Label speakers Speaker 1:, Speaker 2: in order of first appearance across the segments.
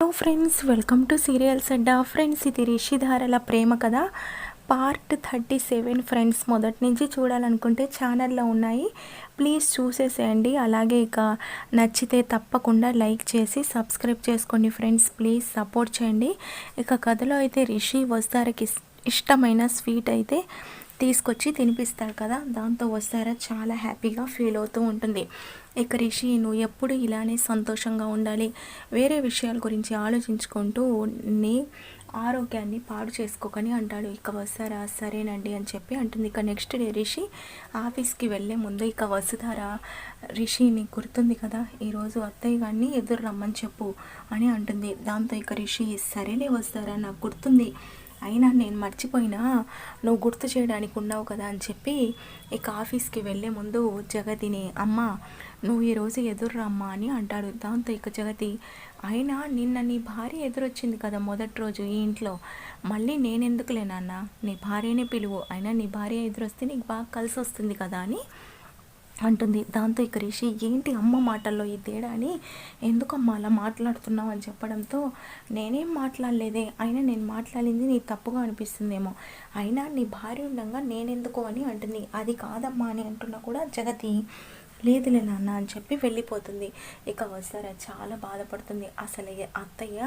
Speaker 1: Hello friends welcome to serials Adda friends ఇది రిషిధారల ప్రేమ కదా. పార్ట్ థర్టీ సెవెన్ ఫ్రెండ్స్ మొదటి నుంచి చూడాలనుకుంటే ఛానల్లో ఉన్నాయి. ప్లీజ్ చూసేసేయండి. అలాగే ఇక నచ్చితే తప్పకుండా లైక్ చేసి సబ్స్క్రైబ్ చేసుకోండి ఫ్రెండ్స్ ప్లీజ్ సపోర్ట్ చేయండి. ఇక కథలో అయితే రిషి వస్తారకి ఇష్టమైన స్వీట్ అయితే తీసుకొచ్చి తినిపిస్తారు కదా దాంతో వస్తారా? చాలా హ్యాపీగా ఫీల్ అవుతూ ఉంటుంది. ఇక రిషి నువ్వు ఎప్పుడు ఇలానే సంతోషంగా ఉండాలి. వేరే విషయాల గురించి ఆలోచించుకుంటూ నీ ఆరోగ్యాన్ని పాడు చేసుకోకని అంటాడు. ఇక వస్తారా? సరేనండి అని చెప్పి అంటుంది. ఇక నెక్స్ట్ డే రిషి ఆఫీస్కి వెళ్ళే ముందు ఇక వసుధారా రిషి నీకు గుర్తుంది కదా ఈరోజు అత్తయ్య గారిని ఎదురు రమ్మని చెప్పు అని అంటుంది. దాంతో ఇక రిషి సరేలే వస్తారా? నాకు గుర్తుంది. అయినా నేను మర్చిపోయినా నువ్వు గుర్తు చేయడానికి ఉన్నావు కదా అని చెప్పి ఇక ఆఫీస్కి వెళ్ళే ముందు జగతిని అమ్మ నువ్వు ఈరోజు ఎదుర్రమ్మా అని అంటాడు. దాంతో ఇక జగతి అయినా నిన్న నీ భార్య ఎదురొచ్చింది కదా మొదటి రోజు ఈ ఇంట్లో మళ్ళీ నేనెందుకులే నీ భార్యనే పిలువు అయినా నీ భార్య ఎదురొస్తే నీకు బాగా కలిసి వస్తుంది కదా అని అంటుంది. దాంతో ఇక రిషి ఏంటి అమ్మ మాటల్లో ఈ తేడా అని? ఎందుకమ్మా అలా మాట్లాడుతున్నావు? అని చెప్పడంతో నేనేం మాట్లాడలేదే. అయినా నేను మాట్లాడింది నీ తప్పుగా అనిపిస్తుందేమో. అయినా నీ భార్య ఉండగా నేనెందుకో అని అంటుంది. అది కాదమ్మా అని అంటున్నా కూడా జగతి. లేదులే నాన్న అని చెప్పి వెళ్ళిపోతుంది. ఇక వస్తారా చాలా బాధపడుతుంది. అసలు అత్తయ్య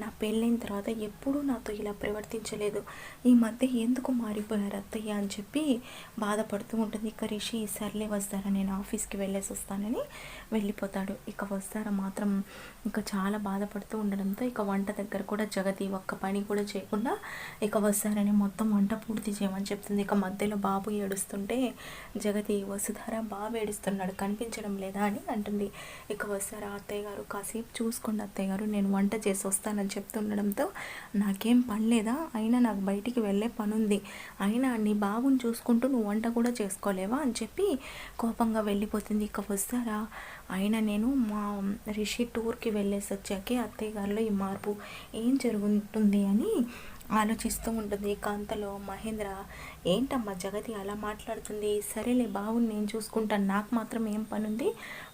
Speaker 1: నా పెళ్ళైన తర్వాత ఎప్పుడూ నాతో ఇలా ప్రవర్తించలేదు. ఈ మధ్య ఎందుకు మారిపోయారు అత్తయ్య అని చెప్పి బాధపడుతూ ఉంటుంది. ఇక రిషి సర్లే వస్తారా నేను ఆఫీస్కి వెళ్ళేసి వస్తానని వెళ్ళిపోతాడు. ఇక వస్తారా మాత్రం ఇంకా చాలా బాధపడుతూ ఉండడంతో ఇక వంట దగ్గర కూడా జగతి ఒక్క పని కూడా చేయకుండా ఇక వస్తారని మొత్తం వంట పూర్తి చేయమని చెప్తుంది. ఇక మధ్యలో బాబు ఏడుస్తుంటే జగతి వసుధార బాబు ఏడుస్తున్నాడు. కనిపించడం లేదా అని అంటుంది. ఇక వస్తారా అత్తయ్య గారు? కాసేపు చూసుకోండి అత్తయ్య గారు. నేను వంట చేసి వస్తానని చెప్తుండడంతో నాకేం పని లేదా? అయినా నాకు బయటికి వెళ్ళే పని ఉంది అయినా నీ బాబుని చూసుకుంటూ నువ్వు వంట కూడా చేసుకోలేవా అని చెప్పి కోపంగా వెళ్ళిపోతుంది. ఇక వస్తారా? అయినా నేను మా రిషి టూర్కి వెళ్ళేసి వచ్చాకే అత్తయ్య గారిలో ఈ మార్పు ఏం జరుగుతుంది అని ఆలోచిస్తూ ఉంటుంది. కాంతలో మహేంద్ర ఏంటమ్మా జగతి అలా మాట్లాడుతుంది? సరేలే బాబుని నేను చూసుకుంటాను. నాకు మాత్రం ఏం పని ఉంది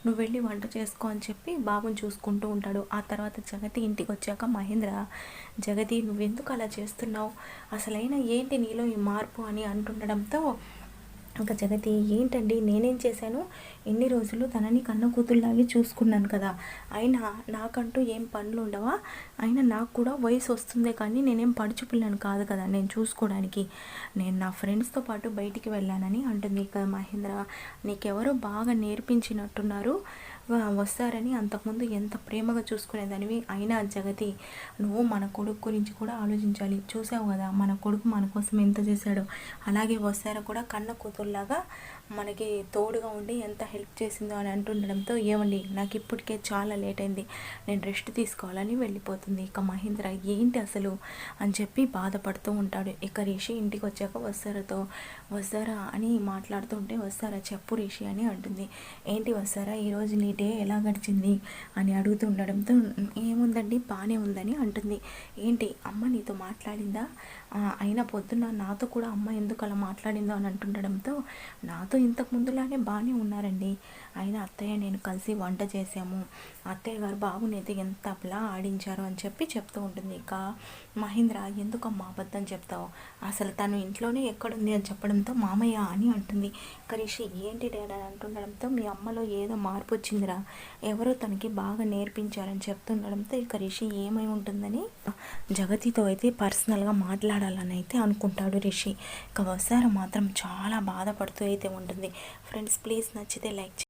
Speaker 1: నువ్వు వెళ్ళి వంట చేసుకో అని చెప్పి బాబుని చూసుకుంటూ ఉంటాడు. ఆ తర్వాత జగతి ఇంటికి వచ్చాక మహేంద్ర జగతి నువ్వెందుకు అలా చేస్తున్నావు? అసలైన ఏంటి నీలో ఈ మార్పు అని అంటుండడంతో ఒక జగతి ఏంటండి? నేనేం చేశాను? ఎన్ని రోజులు తనని కన్న కూతురులాగే చూసుకున్నాను కదా! అయినా నాకంటూ ఏం పనులు ఉండవా? అయినా నాకు కూడా వయసు వస్తుందే కానీ నేనేం పడుచు పిల్లను కాదు కదా! నేను చూసుకోవడానికి. నేను నా ఫ్రెండ్స్తో పాటు బయటికి వెళ్ళానని అంటుంది ఇక మహేంద్ర. నీకెవరో బాగా నేర్పించినట్టున్నారు. వస్తారని అంతకుముందు ఎంత ప్రేమగా చూసుకునేదానివి. అయినా జగతి నువ్వు మన కొడుకు గురించి కూడా ఆలోచించాలి. చూసావు కదా మన కొడుకు మన కోసం ఎంత చేశాడో. అలాగే వస్తారా కూడా కన్న కూతురులాగా మనకి తోడుగా ఉండి ఎంత హెల్ప్ చేసిందో అని అంటుండడంతో ఏమండి నాకు ఇప్పటికే చాలా లేట్ అయింది. నేను రెస్ట్ తీసుకోవాలని వెళ్ళిపోతుంది. ఇక మహేంద్ర ఏంటి అసలు? అని చెప్పి బాధపడుతూ ఉంటాడు. ఇక రిషి ఇంటికి వచ్చాక వస్తారతో వస్తారా అని మాట్లాడుతూ ఉంటే వస్తారా చెప్పు రిషి అని అంటుంది. ఏంటి వస్తారా? ఈరోజు నీ డే ఎలా గడిచింది అని అడుగుతూ ఉండడంతో ఏముందండి? బాగానే ఉందని అంటుంది. ఏంటి? అమ్మ నీతో మాట్లాడిందా? అయినా పొద్దున్న నాతో కూడా అమ్మ ఎందుకు అలా మాట్లాడిందో అని అంటుండడంతో నాతో ఇంతకు ముందులానే బాగానే ఉన్నారండి. అయినా అత్తయ్య నేను కలిసి వంట చేసాము అత్తయ్య గారు బాబునైతే ఎంత అప్లా ఆడించారు అని చెప్పి చెప్తూ ఉంటుంది. ఇక మహేంద్ర ఎందుకమ్మా అబద్ధం చెప్తావు? అసలు తను ఇంట్లోనే ఎక్కడుంది అని చెప్పడంతో మామయ్య అని అంటుంది. కరిషి ఏంటి డాడీ అని అంటుండడంతో మీ అమ్మలో ఏదో మార్పు వచ్చింది దగ్గర ఎవరో తనకి బాగా నేర్పించారని చెప్తుండడంతో ఇక రిషి ఏమై ఉంటుందని జగతితో అయితే పర్సనల్గా మాట్లాడాలని అయితే అనుకుంటాడు రిషి. ఇక వసార మాత్రం చాలా బాధపడుతూ అయితే ఉంటుంది. ఫ్రెండ్స్ ప్లీజ్ నచ్చితే లైక్